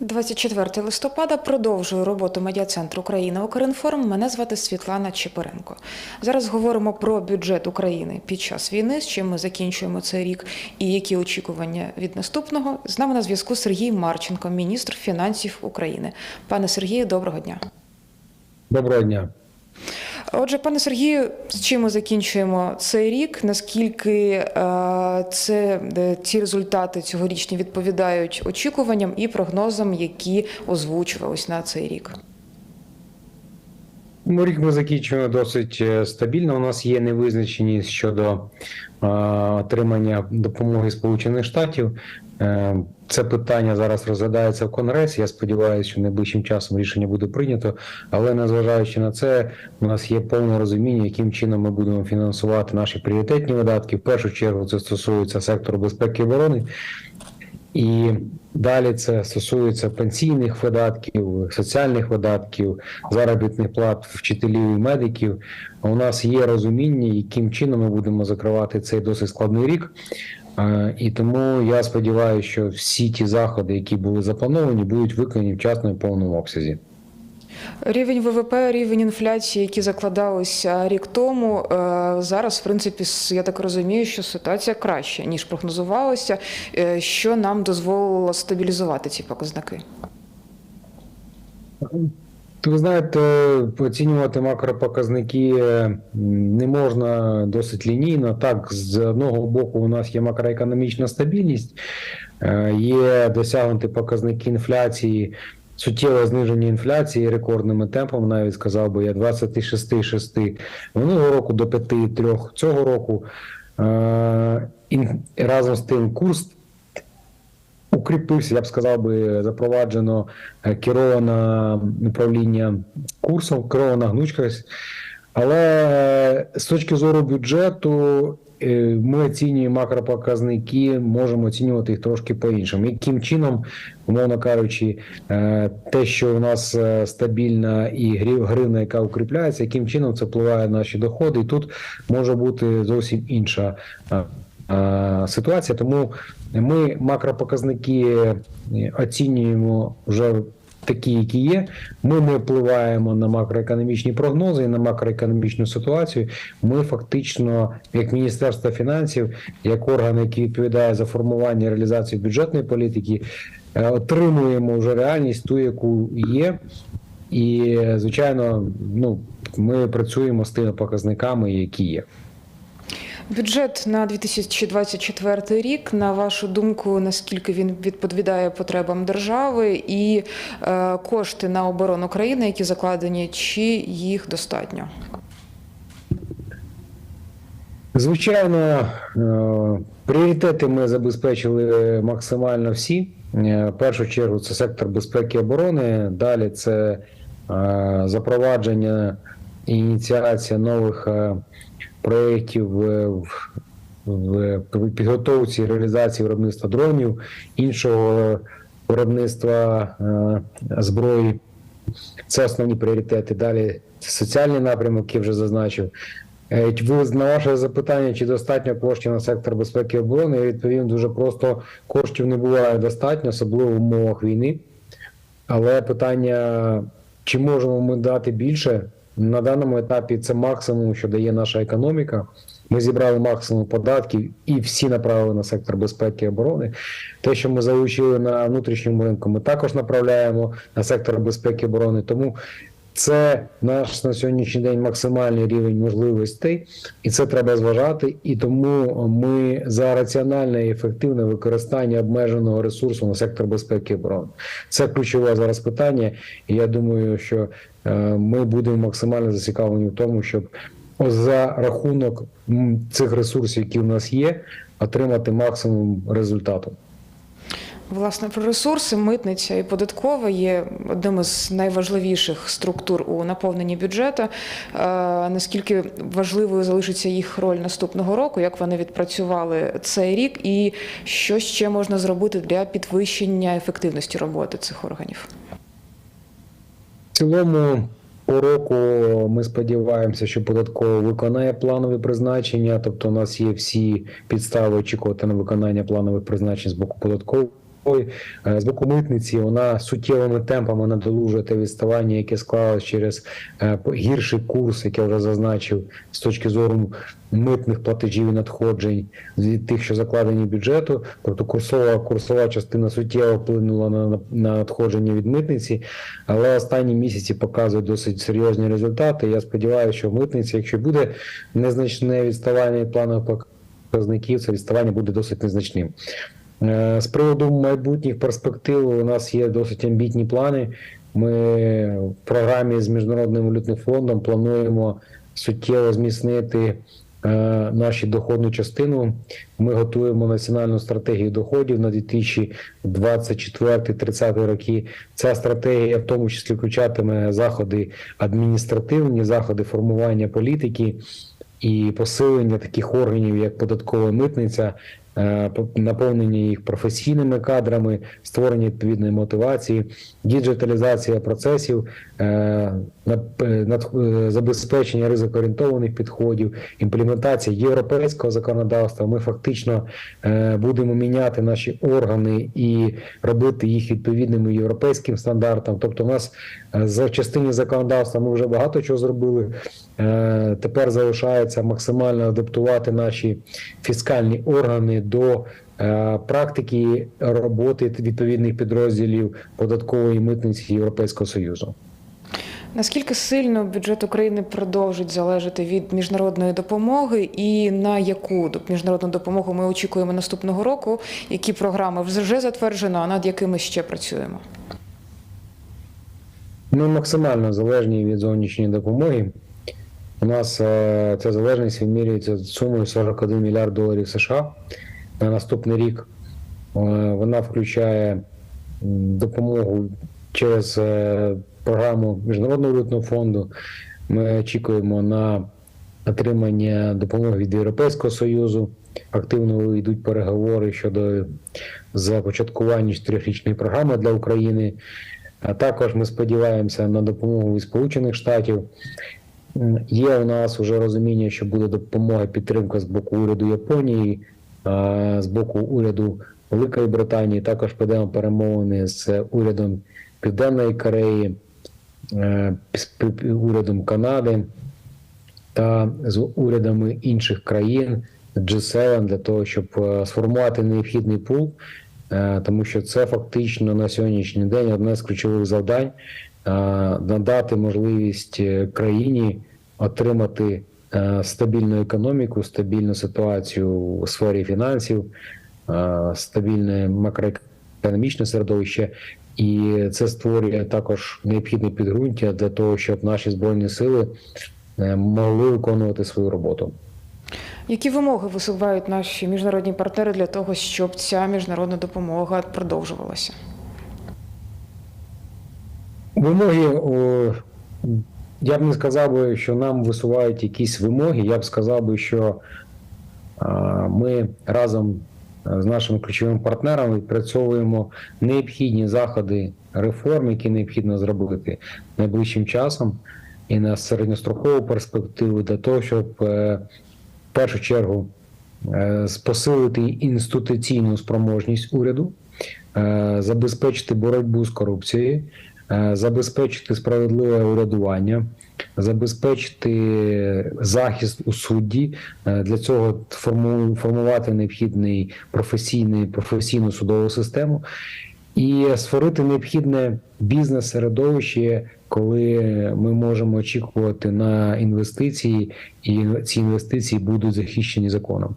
24 листопада продовжую роботу медіа-центру України Укрінформ. Мене звати Світлана Чепуренко. Зараз говоримо про бюджет України під час війни, з чим ми закінчуємо цей рік, і які очікування від наступного. З нами на зв'язку Сергій Марченко, міністр фінансів України. Пане Сергію, доброго дня. Доброго дня. Отже, пане Сергію, з чим ми закінчуємо цей рік? Наскільки е, це ці результати цьогорічні відповідають очікуванням і прогнозам, які озвучувались на цей рік? Ну, Рік ми закінчуємо досить е, стабільно. У нас є невизначеність щодо е, отримання допомоги Сполучених Штатів. Е, це питання зараз розглядається в Конгресі. Я сподіваюся, що найближчим часом рішення буде прийнято. Але незважаючи на це, у нас є повне розуміння, яким чином ми будемо фінансувати наші пріоритетні видатки. В першу чергу це стосується сектору безпеки і оборони. І далі це стосується пенсійних видатків, соціальних видатків, заробітних плат вчителів і медиків. У нас є розуміння, яким чином ми будемо закривати цей досить складний рік. Е, І тому я сподіваюся, що всі ті заходи, які були заплановані, будуть виконані вчасно і повному обсязі. Рівень ВВП, рівень інфляції, які закладалися рік тому, е, зараз, в принципі, я так розумію, що ситуація краща ніж прогнозувалося, е, що нам дозволило стабілізувати ці показники. Ви знаєте, оцінювати макропоказники е, не можна досить лінійно. Так, з одного боку, у нас є макроекономічна стабільність, є досягнуті показники інфляції, суттєве зниження інфляції рекордними темпами, навіть сказав би я 26,6 минулого року до 5,3 цього року. Е, разом з тим курс укріпився, я б сказав би, запроваджено е, кероване управління курсом, керована гнучкість. Але з точки зору бюджету е, ми оцінюємо макропоказники, можемо оцінювати їх трошки по-іншому. Яким чином, умовно кажучи, е, те, що у нас е, стабільна і гривна, яка укріпляється, яким чином це впливає на наші доходи, і тут може бути зовсім інша е, е, ситуація. Тому ми макропоказники е, оцінюємо вже такі, які є. Ми не впливаємо на макроекономічні прогнози і на макроекономічну ситуацію. Ми фактично, як Міністерство фінансів, як орган, який відповідає за формування і реалізацію бюджетної політики, е, отримуємо вже реальність ту, яку є. І, звичайно, ну ми працюємо з тими показниками, які є. Бюджет на 2024 рік, на вашу думку, наскільки він відповідає потребам держави, і е, кошти на оборону країни, які закладені, чи їх достатньо? Звичайно, е, пріоритети ми забезпечили максимально всі. Е, В першу чергу це сектор безпеки і оборони. Далі це запровадження ініціація нових проєктів в, в, в підготовці реалізації виробництва дронів, іншого виробництва е, зброї. Це основні пріоритети. Далі соціальний напрямок, який вже зазначив. Е, Ви на ваше запитання, чи достатньо коштів на сектор безпеки і оборони, я відповім дуже просто: коштів не буває достатньо, особливо в умовах війни. Але питання, чи можемо ми дати більше на даному етапі, це максимум, що дає наша економіка. Ми зібрали максимум податків і всі направили на сектор безпеки і оборони. Те, що ми залучили на внутрішньому ринку, ми також направляємо на сектор безпеки і оборони. Тому це наш на сьогоднішній день максимальний рівень можливостей, і це треба зважати. І тому ми за раціональне і ефективне використання обмеженого ресурсу на сектор безпеки і оборони. Це ключове зараз питання. І я думаю, що ми будемо максимально зацікавлені в тому, щоб за рахунок цих ресурсів, які в нас є, отримати максимум результату. Власне, про ресурси, митниця і податкова є одним із найважливіших структур у наповненні бюджету. Е, Наскільки важливою залишиться їх роль наступного року, як вони відпрацювали цей рік, і що ще можна зробити для підвищення ефективності роботи цих органів? Цілому по року ми сподіваємося, що податково виконає планове призначення. Тобто, у нас є всі підстави очікувати на виконання планових призначень з боку податкової. Е, з боку митниці вона суттєвими темпами надолужує те відставання, яке склалось через е, гірший курс, як я вже зазначив, з точки зору митних платежів і надходжень від тих, що закладені бюджету. Тобто курсова курсова частина суттєво вплинула на надходження від митниці, але останні місяці показують досить серйозні результати. Я сподіваюся, що митниця, якщо буде незначне відставання від планових показників, це відставання буде досить незначним. Е, З приводу майбутніх перспектив у нас є досить амбітні плани. Ми в програмі з міжнародним валютним фондом плануємо суттєво зміцнити е, нашу доходну частину. Ми готуємо національну стратегію доходів на 2024-30 роки. Ця стратегія в тому числі включатиме заходи адміністративні, заходи формування політики і посилення таких органів, як податкова митниця, наповнення їх професійними кадрами, створення відповідної мотивації, діджиталізація процесів, е, е, е, забезпечення ризикоорієнтованих підходів, імплементація європейського законодавства. Ми фактично е, будемо міняти наші органи і робити їх відповідними європейським стандартам. Тобто, у нас е, за частині законодавства ми вже багато чого зробили. Е, Тепер залишається максимально адаптувати наші фіскальні органи до е, практики роботи відповідних підрозділів податкової митниці Європейського союзу. Наскільки сильно бюджет України продовжить залежати від міжнародної допомоги, і на яку міжнародну допомогу ми очікуємо наступного року? Які програми вже затверджено, а над якими ще працюємо? Ми максимально залежні від зовнішньої допомоги. У нас е, ця залежність вимірюється сумою 41 мільярд доларів США на наступний рік. Е, Вона включає допомогу через е, програму Міжнародного валютного фонду. Ми очікуємо на отримання допомоги від Європейського Союзу. Активно йдуть переговори щодо започаткування чотирьохрічної програми для України. А також ми сподіваємося на допомогу від Сполучених Штатів. Є у нас вже розуміння, що буде допомога підтримка з боку уряду Японії, з боку уряду Великої Британії. Також ведемо перемовини з урядом Південної Кореї, е, з урядом Канади та з урядами інших країн G7 для того, щоб е, сформувати необхідний пул, е, тому що це фактично на сьогоднішній день одне з ключових завдань надати можливість країні отримати стабільну економіку, стабільну ситуацію у сфері фінансів, е, стабільне макроекономічне середовище. І це створює також необхідне підґрунтя для того, щоб наші збройні сили е, могли виконувати свою роботу. Які вимоги висувають наші міжнародні партнери для того, щоб ця міжнародна допомога продовжувалася? Вимоги, я б не сказав би, що нам висувають якісь вимоги. Я б сказав би, що ми разом з нашими ключовими партнерами відпрацьовуємо необхідні заходи реформ, які необхідно зробити найближчим часом і на середньострокову перспективу для того, щоб е, в першу чергу е, посилити інституційну спроможність уряду, е, забезпечити боротьбу з корупцією, забезпечити справедливе урядування, забезпечити захист у судді. Е, Для цього формувати необхідний професійний професійну судову систему і створити необхідне бізнес-середовище, коли ми можемо очікувати на інвестиції, і ці інвестиції будуть захищені законом.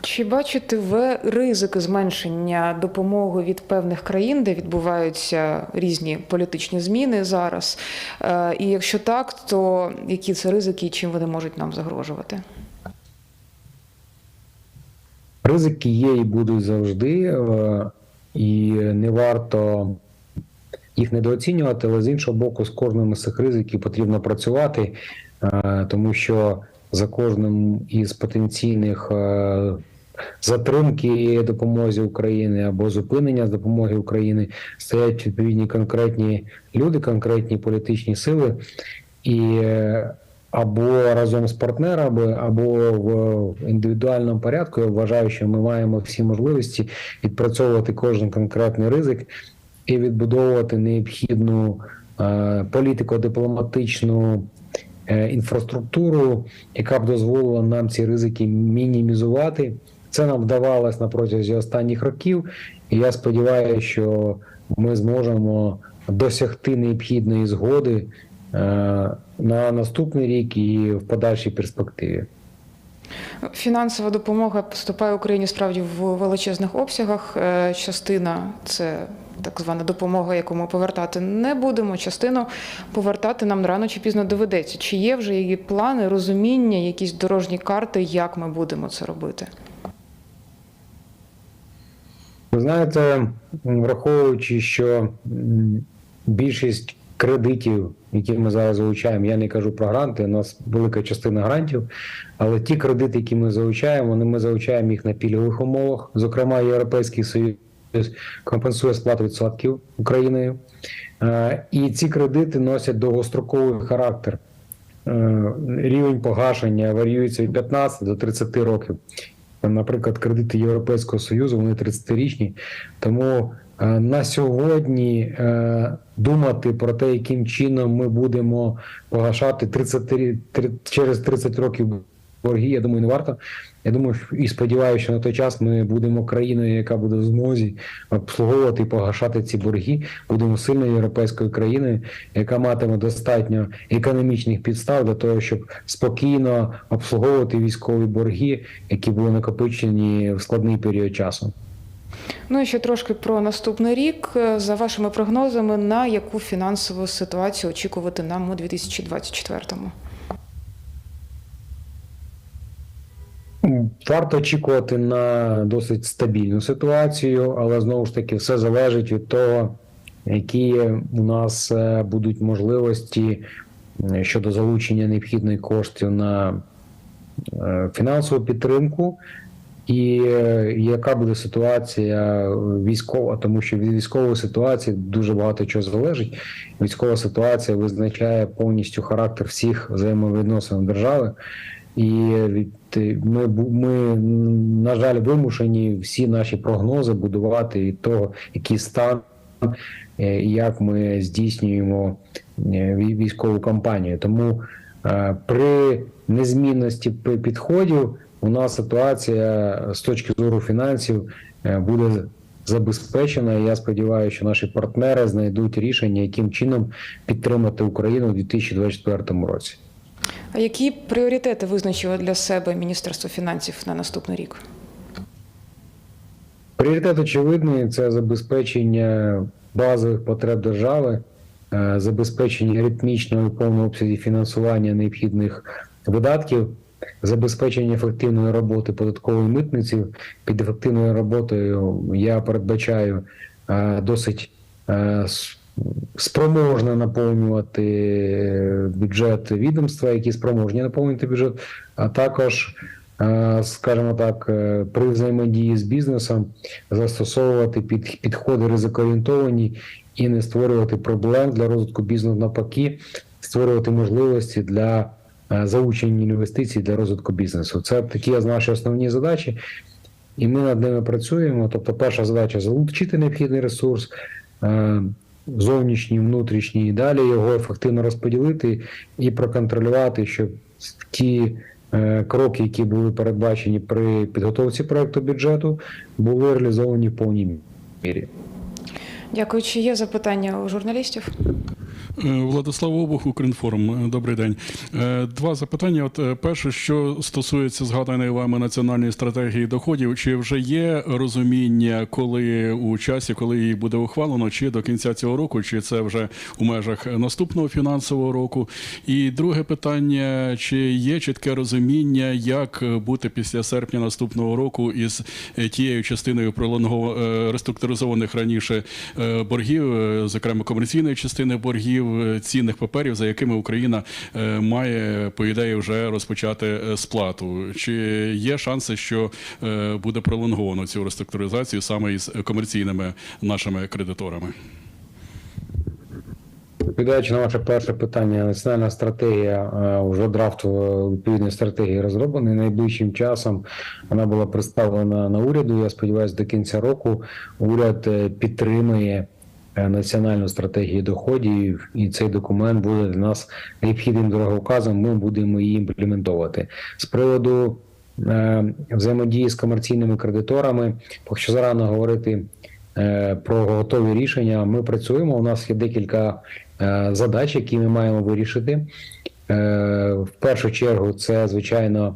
Чи бачите ви ризики зменшення допомоги від певних країн, де відбуваються різні політичні зміни зараз? Е, І якщо так, то які це ризики і чим вони можуть нам загрожувати? Ризики є і будуть завжди, е, і не варто їх недооцінювати, але з іншого боку, з кожним із цих ризиків потрібно працювати, е, тому що за кожним із потенційних е, затримки допомозі України або зупинення допомоги України стоять відповідні конкретні люди, конкретні політичні сили. І е, або разом з партнерами, або в індивідуальному порядку. Я вважаю, що ми маємо всі можливості відпрацьовувати кожен конкретний ризик і відбудовувати необхідну е, політико-дипломатичну інфраструктуру, яка б дозволила нам ці ризики мінімізувати. Це нам вдавалось на протязі останніх років, і я сподіваюся, що ми зможемо досягти необхідної згоди е, на наступний рік і в подальшій перспективі. Фінансова допомога поступає Україні справді в величезних обсягах. Е, Частина це так звана допомога, яку ми повертати не будемо. Частину повертати нам рано чи пізно доведеться. Чи є вже її плани, розуміння, якісь дорожні карти, як ми будемо це робити? Ви знаєте, враховуючи, що більшість кредитів, які ми зараз залучаємо, я не кажу про гранти, у нас велика частина грантів, але ті кредити, які ми залучаємо, вони ми залучаємо їх на пільгових умовах. Зокрема, Європейський Союз компенсує сплату відсотків Україною. Е, І ці кредити носять довгостроковий характер. Е, Рівень погашення варіюється від 15 до 30 років. Наприклад, кредити Європейського Союзу, вони 30-річні. Тому е, на сьогодні думати про те, яким чином ми будемо погашати 30, через 30 років борги, я думаю, не варто. Я думаю, і сподіваюся, що на той час ми будемо країною, яка буде в змозі обслуговувати і погашати ці борги. Будемо сильною європейською країною, яка матиме достатньо економічних підстав для того, щоб спокійно обслуговувати військові борги, які були накопичені в складний період часу. Ну і ще трошки про наступний рік. За вашими прогнозами, на яку фінансову ситуацію очікувати нам у 2024-му? Варто очікувати на досить стабільну ситуацію, але знову ж таки все залежить від того, які у нас е, будуть можливості щодо залучення необхідних коштів на е, фінансову підтримку, і е, яка буде ситуація військова, тому що від військової ситуації дуже багато чого залежить. Військова ситуація визначає повністю характер всіх взаємовідносин держави. І від ми, ми, на жаль, вимушені всі наші прогнози будувати від того, який стан е, як ми здійснюємо е, вій- військову кампанію. Тому е, при незмінності підходів у нас ситуація з точки зору фінансів буде забезпечена. І я сподіваюся, що наші партнери знайдуть рішення, яким чином підтримати Україну у 2024 році. Які пріоритети визначило для себе Міністерство фінансів на наступний рік? Пріоритет очевидний це забезпечення базових потреб держави, е, забезпечення ритмічного і повного обсязі фінансування необхідних видатків, забезпечення ефективної роботи податкової митниці. Під ефективною роботою я передбачаю е, досить е, с- спроможно наповнювати бюджет відомства, які спроможні наповнити бюджет, а також е, скажімо так, е, при взаємодії з бізнесом застосовувати під, підходи ризикоорієнтовані і не створювати проблем для розвитку бізнесу навпаки, створювати можливості для е, залучення інвестицій для розвитку бізнесу. Це такі наші основні задачі, і ми над ними працюємо. Тобто, перша задача залучити необхідний ресурс. Зовнішній, внутрішній, і далі його ефективно розподілити і проконтролювати, щоб ті е, кроки, які були передбачені при підготовці проекту бюджету, були реалізовані в повній мірі. Дякую. Чи є запитання у журналістів? Е, Владислав Обух, Укрінформ. Е, Добрий день. Е, Два запитання. От перше, що стосується згаданої вами національної стратегії доходів, чи вже є розуміння, коли у часі, коли її буде ухвалено, чи до кінця цього року, чи це вже у межах наступного фінансового року? І друге питання: чи є чітке розуміння, як бути після серпня наступного року із тією частиною пролонгово е, реструктуризованих раніше боргів, зокрема комерційної частини боргів е, цінних паперів, за якими Україна е, має по ідеї вже розпочати е, сплату. Чи є шанси, що буде пролонговано цю реструктуризацію саме із комерційними нашими кредиторами? Відповідаючи на ваше перше питання, національна стратегія вже драфт відповідної стратегії розроблений. Найближчим часом вона була представлена на уряду. Я сподіваюся, до кінця року уряд підтримує національну стратегію доходів, і цей документ буде для нас необхідним дороговказом. Ми будемо її імплементовувати з приводу е, взаємодії з комерційними кредиторами. Поки що зарано говорити е, про готові рішення. Ми працюємо. У нас є декілька е, задач, які ми маємо вирішити. Е, В першу чергу, це звичайно.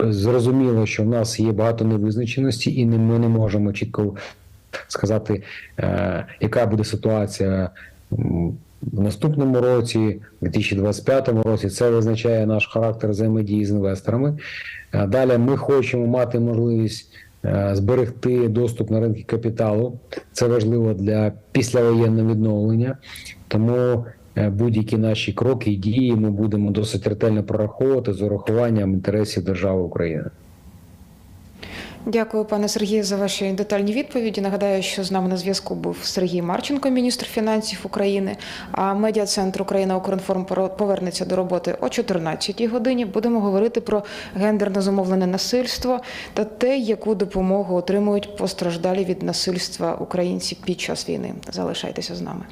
Зрозуміло, що в нас є багато невизначеності, і ми не можемо чітко сказати, е, яка буде ситуація в наступному році, в 2025 році. Це визначає наш характер взаємодії з інвесторами. Е, Далі ми хочемо мати можливість е, зберегти доступ на ринки капіталу. Це важливо для післявоєнного відновлення. Тому будь-які наші кроки і дії ми будемо досить ретельно прораховувати з урахуванням інтересів держави України. Дякую, пане Сергію, за ваші детальні відповіді. Нагадаю, що з нами на зв'язку був Сергій Марченко, міністр фінансів України. А медіа-центр Україна Укрінформ повернеться до роботи о 14 годині. Будемо говорити про гендерно зумовлене насильство та те, яку допомогу отримують постраждалі від насильства українці під час війни. Залишайтеся з нами.